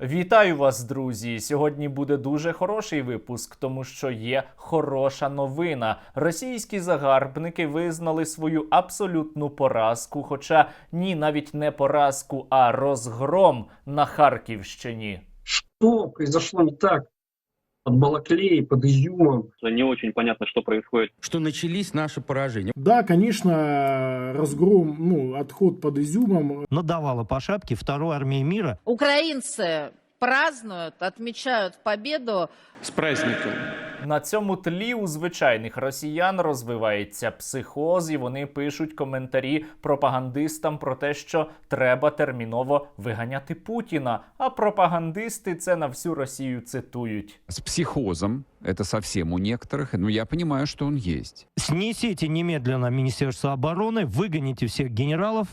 Вітаю вас, друзі! Сьогодні буде дуже хороший випуск, тому що є хороша новина. Російські загарбники визнали свою абсолютну поразку, хоча ні, навіть не поразку, а розгром на Харківщині. Що произошло не так под Балаклеей, под Изюмом? Не очень понятно, что происходит. что начались наши поражения. Да, конечно, разгром, ну, отход под Изюмом, надавала по шапке второй армии мира. Украинцы празднуют, отмечают победу С праздником! На цьому тлі у звичайних росіян розвивається психоз, і вони пишуть коментарі пропагандистам про те, що треба терміново виганяти Путіна. А пропагандисти це на всю Росію цитують. с психозом, это совсем у некоторых, но я понимаю, что он есть. Снесите немедленно Министерство обороны, выгоните всех генералов,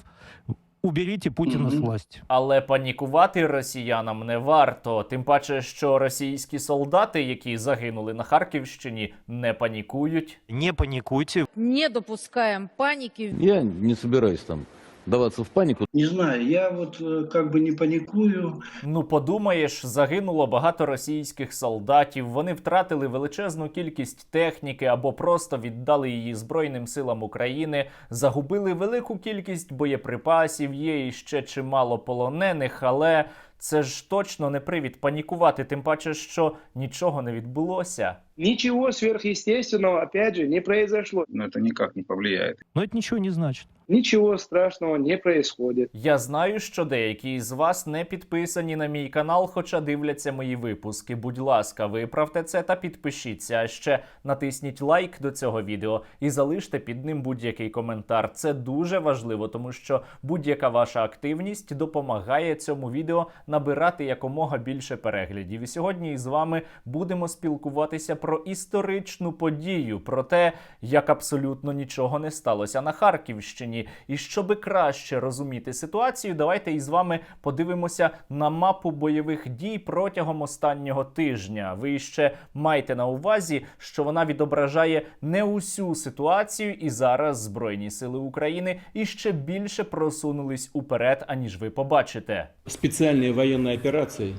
уберите Путина с Мгм. власти. Але панікувати росіянам не варто. Тим паче, що російські солдати, які загинули на Харківщині, не панікують. Не панікуйте. не допускаємо паніки. Я не собираюсь там даваться в панику. Не знаю, я вот э, как бы не паникую. Ну, подумаєш, загинуло багато російських солдатів. Вони втратили величезну кількість техніки або просто віддали її Збройним силам України, загубили велику кількість боєприпасів. Є іще чимало полонених, але це ж точно не привід панікувати, тим паче, що нічого не відбулося. Ничего сверхъестественного, опять же, не произошло. Но это никак не повлияет. Но это ничего не значит. Ничего страшного не происходит. Я знаю, що деякі з вас не підписані на мій канал, хоча дивляться мої випуски. Будь ласка, виправте це та підпишіться. А ще натисніть лайк до цього відео і залиште під ним будь-який коментар. Це дуже важливо, тому що будь-яка ваша активність допомагає цьому відео набирати якомога більше переглядів. І сьогодні з вами будемо спілкуватися про історичну подію, про те, як абсолютно нічого не сталося на Харківщині. І щоби краще розуміти ситуацію, давайте із вами подивимося на мапу бойових дій протягом останнього тижня. Ви ще майте на увазі, що вона відображає не усю ситуацію, і зараз Збройні сили України іще більше просунулись уперед, аніж ви побачите. Специальная военная операция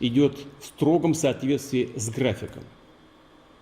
идет в строгом соответствии с графиком,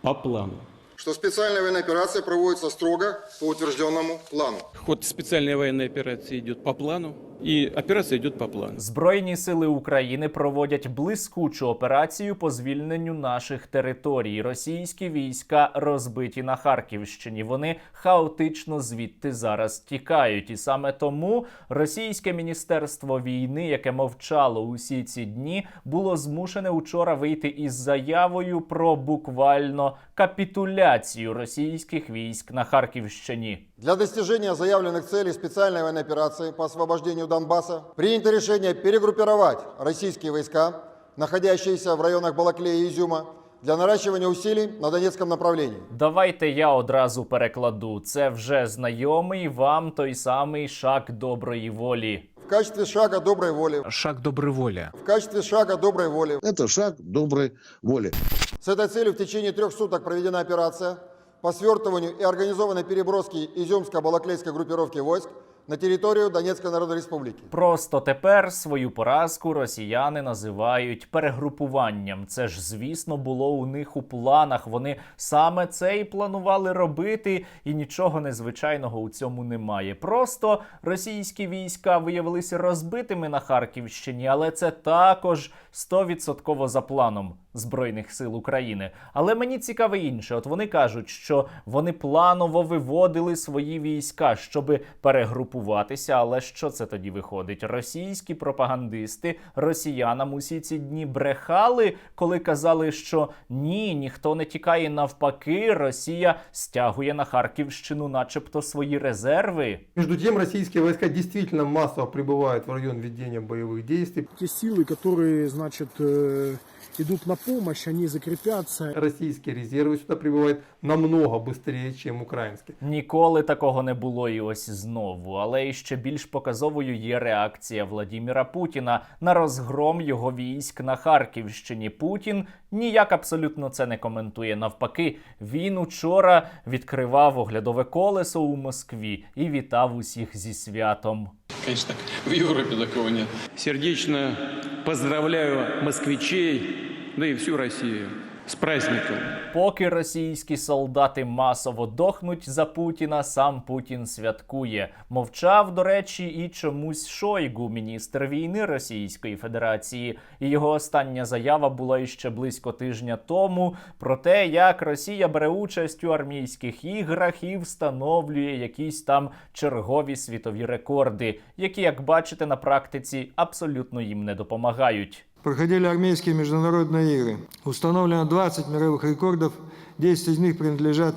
по плану. Что специальная военная операция проводится строго по утвержденному плану. Ход специальной военной операции идет по плану, и операция идет по плану. Збройні сили України проводять блискучу операцію по звільненню наших територій. Російські війська розбиті на Харківщині. Вони хаотично звідти зараз тікають. І саме тому російське міністерство війни, яке мовчало усі ці дні, було змушене учора вийти із заявою про буквально капітуляцію російських військ на Харківщині. Для достижения заявленных целей специальной военной операции по освобождению Донбасса принято решение перегруппировать российские войска, находящиеся в районах Балаклея и Изюма, для наращивания усилий на Донецком направлении. Давайте я одразу перекладу. Це вже знайомий вам той самий шаг доброї волі. В качестве шага доброй воли, Шаг доброй воли. в качестве шага доброй воли, Это шаг доброй воли. с этой целью в течение трех суток проведена операция по свертыванию и организованной переброске изюмско-балаклейской группировки войск на территорию Донецкой Народной Республики. Просто тепер свою поразку росіяни називають перегрупуванням. Це ж, звісно, було у них у планах. Вони саме це і планували робити, і нічого незвичайного у цьому немає. Просто російські війська виявилися розбитими на Харківщині, але це також 100% за планом Збройних сил України. Але мені цікаве інше. От вони кажуть, що вони планово виводили свої війська, щоби перегрупуватися. Але що це тоді виходить? Російські пропагандисти росіянам усі ці дні брехали, коли казали, що ні, ніхто не тікає навпаки. Росія стягує на Харківщину, начебто, свої резерви. Между тем, российские войска действительно массово прибывают в район ведения боевых действий. те силы, которые, значит, э, идут на помощь, они закрепятся. Российские резервы сюда прибывают намного быстрее, чем украинские. Ніколи такого не було і ось знову. Але і ще більш показовою є реакція Владіміра Путіна на розгром його військ на Харківщині. Путін ніяк абсолютно це не коментує. Навпаки, він учора відкривав оглядове колесо у Москві і вітав усіх зі святом. Конечно, в Европе такого нет. Сердечно поздравляю москвичей, да и всю Россию с праздником. Поки російські солдати масово дохнуть за Путіна, сам Путін святкує. Мовчав, до речі, і чомусь Шойгу, міністр війни Російської Федерації. І його остання заява була іще близько тижня тому про те, як Росія бере участь у армійських іграх і встановлює якісь там чергові світові рекорди, які, як бачите, на практиці абсолютно їм не допомагають Проходили армейские международные игры. Установлено 20 мировых рекордов, 10 из них принадлежат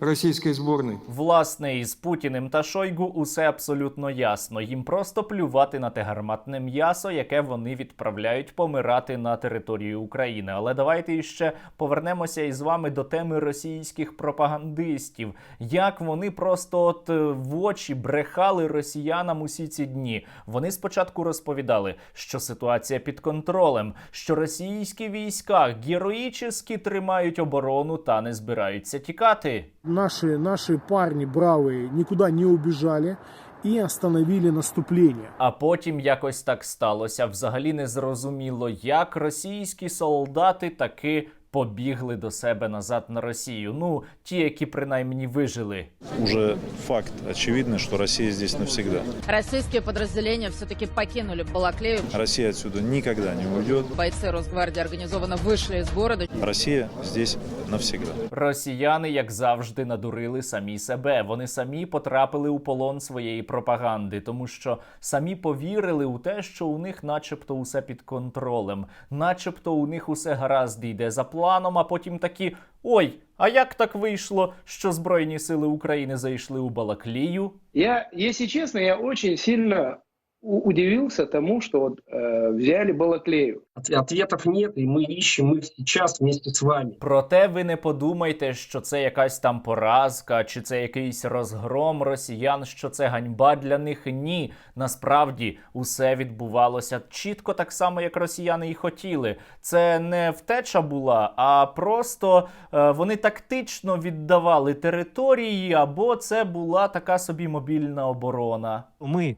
российской сборной. Власне, із Путіним та Шойгу усе абсолютно ясно. Їм просто плювати на те гарматне м'ясо, яке вони відправляють помирати на територію України. Але давайте іще повернемося із вами до теми російських пропагандистів. Як вони просто от е, в очі брехали росіянам усі ці дні. Вони спочатку розповідали, що ситуація під контролем, що російські війська героїчно тримають оборону та не збираються тікати. Наши, наши парни бравые никуда не убежали І остановили наступлення. А потім якось так сталося. Взагалі не зрозуміло, як російські солдати таки побігли до себе назад на Росію. Ну, ті, які принаймні вижили. Уже факт очевидный, что Россия здесь навсегда. Российские подразделения все-таки покинули Балаклею. Россия отсюда никогда не уйдет. Бойцы Росгвардии организованно вышли из города. Россия здесь навсегда. Росіяни, як завжди, надурили самі себе. Вони самі потрапили у полон своєї пропаганди, тому що самі повірили у те, що у них, начебто, усе під контролем, начебто, у них усе гаразд йде за планом, а потім такі: ой, а як так вийшло, що Збройні сили України зайшли у Балаклію? Я, якщо чесно, я очень сильно удивился тому, что вот, э, взяли Балаклею. От- Ответов нет, и мы ищем их сейчас вместе с вами. Проте ви не подумайте, що це якась там поразка, чи це якийсь розгром росіян, що це ганьба для них. Ні, насправді усе відбувалося чітко так само, як росіяни і хотіли. Це не втеча була, а просто е, вони тактично віддавали території, або це була така собі мобільна оборона. Мы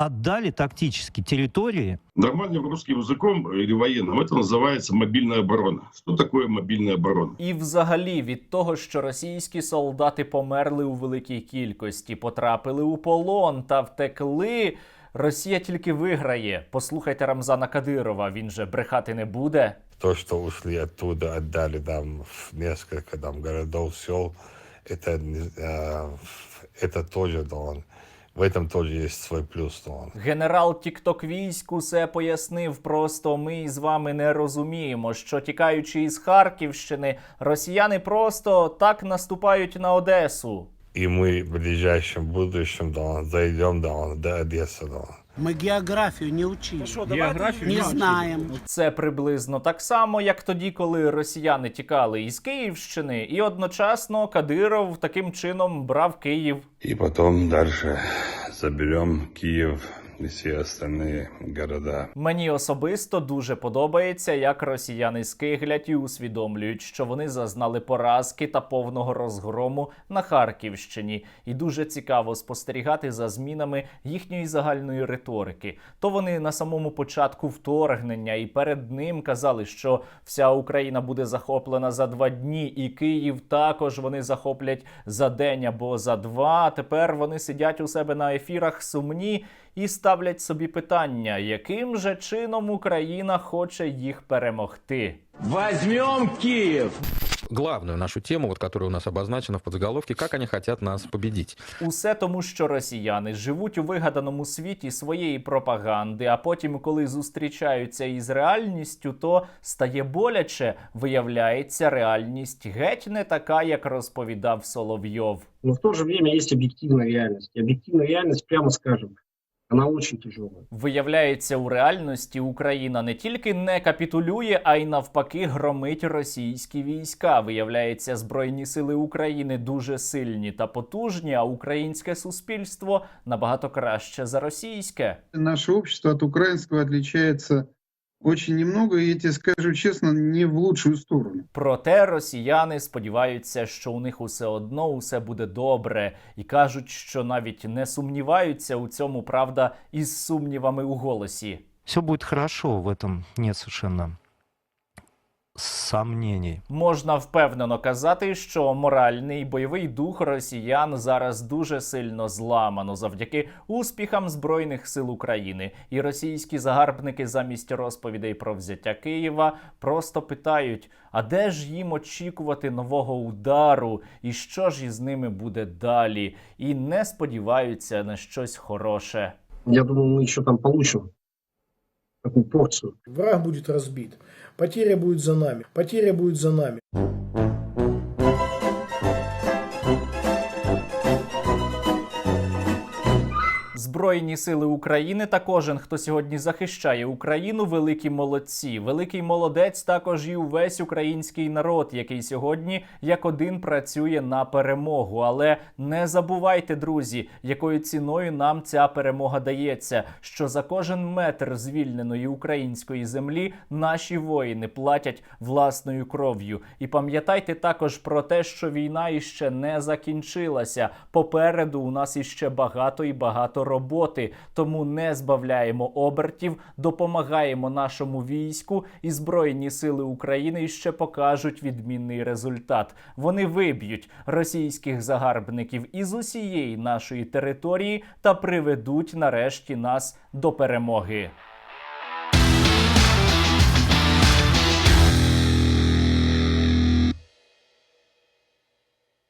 отдали тактически территории, Нормальным русским языком или военным это называется мобильная оборона. Что такое мобильная оборона? І взагалі від того, що російські солдати померли у великій кількості, потрапили у полон та втекли. Росія тільки виграє. Послухайте Рамзана Кадирова. Він же брехати не буде. То, что ушли оттуда, отдали там в несколько там городов, сел, это, э, это тоже, да, он, в этом тоже есть свой плюс, да, он. Генерал Тікток військ усе пояснив. Просто ми з вами не розуміємо, що тікаючи із Харківщини, росіяни просто так наступають на Одесу. И мы в ближайшем будущем, да, он, зайдем, да, он, до Одессы, да. он. географію географию не учили. Географію Не знаємо. Це приблизно так само, як тоді, коли росіяни тікали із Київщини, і одночасно Кадиров таким чином брав Київ. І потом далі заберем Киев и все остальные города. Мені особисто дуже подобається, як росіяни скиглять і усвідомлюють, що вони зазнали поразки та повного розгрому на Харківщині, і дуже цікаво спостерігати за змінами їхньої загальної риторики. То вони на самому початку вторгнення і перед ним казали, що вся Україна буде захоплена за два дні, і Київ також вони захоплять за день або за два. Тепер вони сидять у себе на ефірах сумні і ставлять собі питання, яким же чином Україна хоче їх перемогти. Возьмем Киев! Главную нашу тему, вот, которая у нас обозначена в подзаголовке, как они хотят нас победить. Усе тому, що росіяни живуть у вигаданому світі своєї пропаганди, а потім, коли зустрічаються із реальністю, то стає боляче. Виявляється, реальність геть не така, як розповідав Соловйов. Но в то же время есть объективная реальность. И объективная реальность, прямо скажем, она очень тяжелая. Виявляється, у реальності Україна не тільки не капітулює, а й навпаки громить російські війська. Виявляється, збройні сили України дуже сильні та потужні, а українське суспільство набагато краще за російське. Наше общество від українського отличается очень немного, і я тебе скажу чесно, не в лучшую сторону. Проте росіяни сподіваються, що у них усе одно усе буде добре, і кажуть, що навіть не сумніваються у цьому, правда, із сумнівами у голосі. Все буде хорошо, в этом нет совершенно сомнений. Можна впевнено казати, що моральний бойовий дух росіян зараз дуже сильно зламано завдяки успіхам збройних сил України. І російські загарбники замість розповідей про взяття Києва просто питають: а де ж їм очікувати нового удару, і що ж із ними буде далі? І не сподіваються на щось хороше. Я думаю, мы еще там получим такую порцию. Враг будет разбит. Потеря будет за нами. Потеря будет за нами. Збройні сили України та кожен, хто сьогодні захищає Україну, великі молодці. Великий молодець також і увесь український народ, який сьогодні як один працює на перемогу. Але не забувайте, друзі, якою ціною нам ця перемога дається. Що за кожен метр звільненої української землі наші воїни платять власною кров'ю. І пам'ятайте також про те, що війна іще не закінчилася. Попереду у нас іще багато і багато роботи. Тому не збавляємо обертів, допомагаємо нашому війську, і Збройні сили України ще покажуть відмінний результат. Вони виб'ють російських загарбників із усієї нашої території та приведуть нарешті нас до перемоги.